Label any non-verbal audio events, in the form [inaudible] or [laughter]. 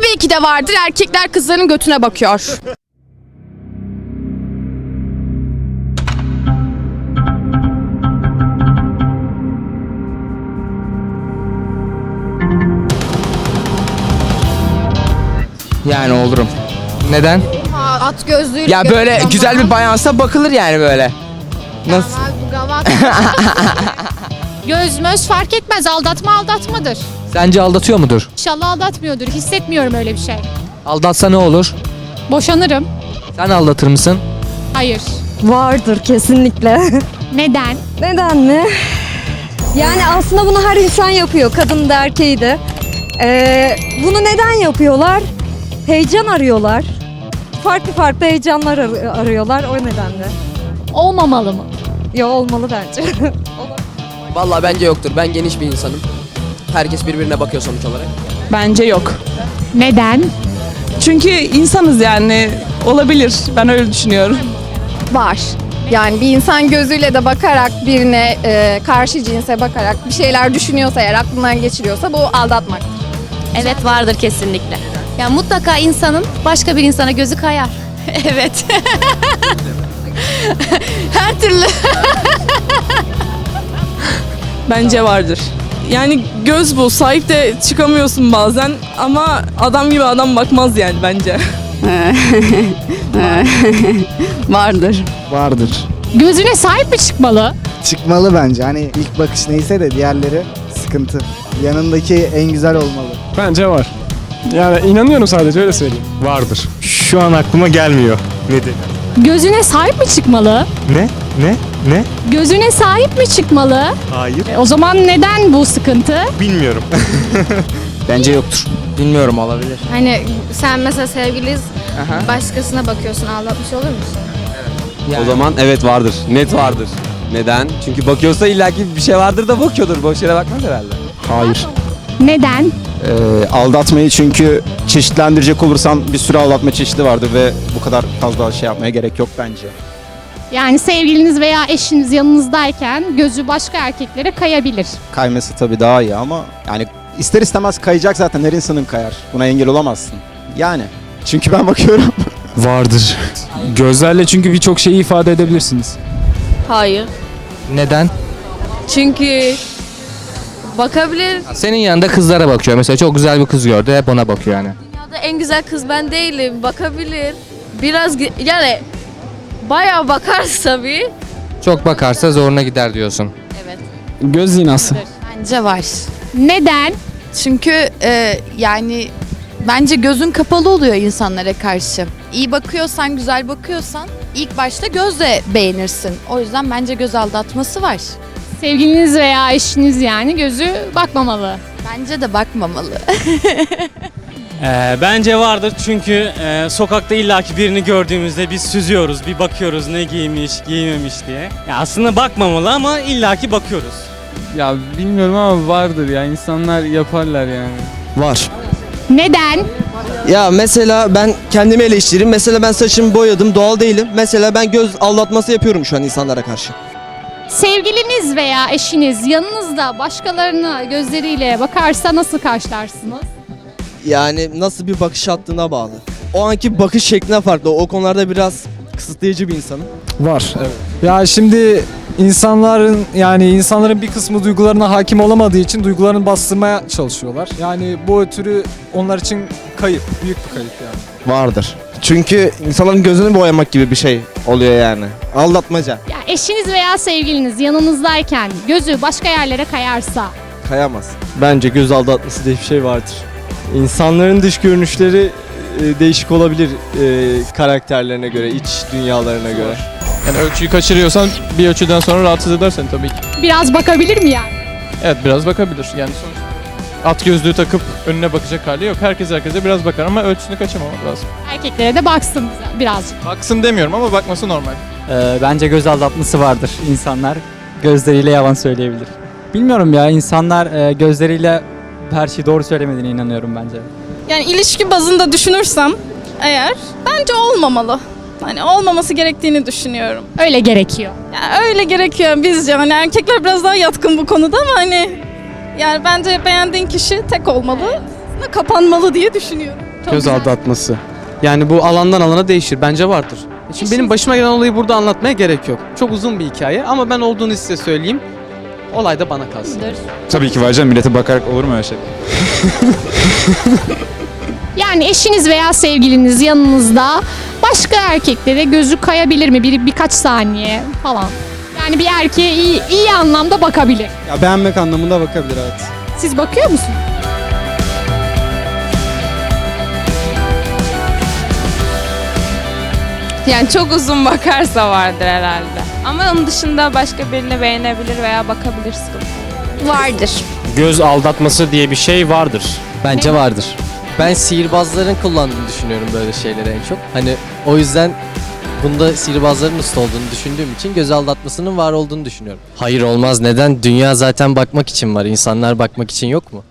Tabii ki de vardır. Erkekler kızların götüne bakıyor. Yani olurum. Neden? At gözlüğüyle Ya böyle güzel bir bayansa bakılır yani böyle. Nasıl? [laughs] Göz möz fark etmez. Aldatma aldatmadır. Sence aldatıyor mudur? İnşallah aldatmıyordur. Hissetmiyorum öyle bir şey. Aldatsa ne olur? Boşanırım. Sen aldatır mısın? Hayır. Vardır kesinlikle. [laughs] Neden? Neden mi? Yani aslında bunu her insan yapıyor. Kadın da erkeği de. Ee, bunu neden yapıyorlar? Heyecan arıyorlar. Farklı farklı heyecanlar ar- arıyorlar o nedenle. Olmamalı mı? Ya olmalı bence. [laughs] Vallahi bence yoktur. Ben geniş bir insanım. Herkes birbirine bakıyor sonuç olarak. Bence yok. Neden? Çünkü insanız yani olabilir. Ben öyle düşünüyorum. Var. Yani bir insan gözüyle de bakarak birine e, karşı cinse bakarak bir şeyler düşünüyorsa eğer aklından geçiriyorsa bu aldatmak. Evet vardır kesinlikle. Ya mutlaka insanın başka bir insana gözü kayar. [laughs] evet. [laughs] Her türlü. Bence vardır. Yani göz bu. Sahip de çıkamıyorsun bazen ama adam gibi adam bakmaz yani bence. [laughs] Vardır. Vardır. Gözüne sahip mi çıkmalı? Çıkmalı bence. Hani ilk bakış neyse de diğerleri sıkıntı. Yanındaki en güzel olmalı. Bence var. Yani inanıyorum sadece öyle söyleyeyim. Vardır. Şu an aklıma gelmiyor. Nedir? Gözüne sahip mi çıkmalı? Ne? Ne? Ne? Gözüne sahip mi çıkmalı? Hayır. E, o zaman neden bu sıkıntı? Bilmiyorum. [laughs] Bence yoktur. Bilmiyorum olabilir. Hani sen mesela sevgiliyiz Aha. başkasına bakıyorsun aldatmış olur musun? Yani O zaman evet vardır. Net vardır. Neden? Çünkü bakıyorsa illaki bir şey vardır da bakıyordur. Boş yere bakmaz herhalde. Hayır. Neden? Ee, aldatmayı çünkü çeşitlendirecek olursam bir sürü aldatma çeşidi vardı ve bu kadar fazla şey yapmaya gerek yok bence. Yani sevgiliniz veya eşiniz yanınızdayken gözü başka erkeklere kayabilir. Kayması tabii daha iyi ama yani ister istemez kayacak zaten her insanın kayar. Buna engel olamazsın. Yani. Çünkü ben bakıyorum. [laughs] Vardır. Gözlerle çünkü birçok şeyi ifade edebilirsiniz. Hayır. neden? Çünkü bakabilir. Senin yanında kızlara bakıyor. Mesela çok güzel bir kız gördü. Hep ona bakıyor yani. Dünyada en güzel kız ben değilim. Bakabilir. Biraz yani bayağı bakarsa bir. Çok bakarsa zoruna gider diyorsun. Evet. Göz zinası. Bence var. Neden? Çünkü e, yani bence gözün kapalı oluyor insanlara karşı. İyi bakıyorsan, güzel bakıyorsan ilk başta gözle beğenirsin. O yüzden bence göz aldatması var. Sevgiliniz veya eşiniz yani gözü bakmamalı. Bence de bakmamalı. [laughs] Ee, bence vardır çünkü e, sokakta illaki birini gördüğümüzde biz süzüyoruz, bir bakıyoruz ne giymiş, giymemiş diye. Ya aslında bakmamalı ama illaki bakıyoruz. Ya bilmiyorum ama vardır ya. insanlar yaparlar yani. Var. Neden? Ya mesela ben kendimi eleştireyim. Mesela ben saçımı boyadım. Doğal değilim. Mesela ben göz aldatması yapıyorum şu an insanlara karşı. Sevgiliniz veya eşiniz yanınızda başkalarına gözleriyle bakarsa nasıl karşılarsınız? Yani nasıl bir bakış attığına bağlı. O anki bakış şekline farklı. O konularda biraz kısıtlayıcı bir insanım. Var. Evet. Ya şimdi insanların yani insanların bir kısmı duygularına hakim olamadığı için duygularını bastırmaya çalışıyorlar. Yani bu ötürü onlar için kayıp. Büyük bir kayıp yani. Vardır. Çünkü insanların gözünü boyamak gibi bir şey oluyor yani. Aldatmaca. Ya eşiniz veya sevgiliniz yanınızdayken gözü başka yerlere kayarsa Kayamaz. Bence göz aldatması diye bir şey vardır. İnsanların dış görünüşleri e, değişik olabilir e, karakterlerine göre, iç dünyalarına göre. Yani ölçüyü kaçırıyorsan bir ölçüden sonra rahatsız edersen tabii ki. biraz bakabilir mi yani? Evet biraz bakabilir. Yani sonuçta at gözlüğü takıp önüne bakacak hali yok. Herkes herkese biraz bakar ama ölçüsünü kaçırmamak lazım. Erkeklere de baksın birazcık. Baksın demiyorum ama bakması normal. Ee, bence göz aldatması vardır. İnsanlar gözleriyle yalan söyleyebilir. Bilmiyorum ya insanlar e, gözleriyle her şeyi doğru söylemediğine inanıyorum bence. Yani ilişki bazında düşünürsem eğer bence olmamalı. Hani olmaması gerektiğini düşünüyorum. Öyle gerekiyor. Yani öyle gerekiyor bizce. Hani erkekler biraz daha yatkın bu konuda ama hani yani bence beğendiğin kişi tek olmalı. Kapanmalı diye düşünüyorum. Çok Göz güzel. aldatması. Yani bu alandan alana değişir. Bence vardır. Şimdi benim başıma gelen olayı burada anlatmaya gerek yok. Çok uzun bir hikaye ama ben olduğunu size söyleyeyim. Olay da bana kalsın. Tabii ki var canım millete bakarak olur mu öyle şey? [laughs] Yani eşiniz veya sevgiliniz yanınızda başka erkeklere gözü kayabilir mi? Bir, birkaç saniye falan. Yani bir erkeğe iyi, iyi anlamda bakabilir. Ya beğenmek anlamında bakabilir evet. Siz bakıyor musunuz? Yani çok uzun bakarsa vardır herhalde. Ama onun dışında başka birini beğenebilir veya bakabilirsin. Vardır. Göz aldatması diye bir şey vardır. Bence vardır. Ben sihirbazların kullandığını düşünüyorum böyle şeyleri en çok. Hani o yüzden bunda sihirbazların usta olduğunu düşündüğüm için göz aldatmasının var olduğunu düşünüyorum. Hayır olmaz. Neden? Dünya zaten bakmak için var. İnsanlar bakmak için yok mu?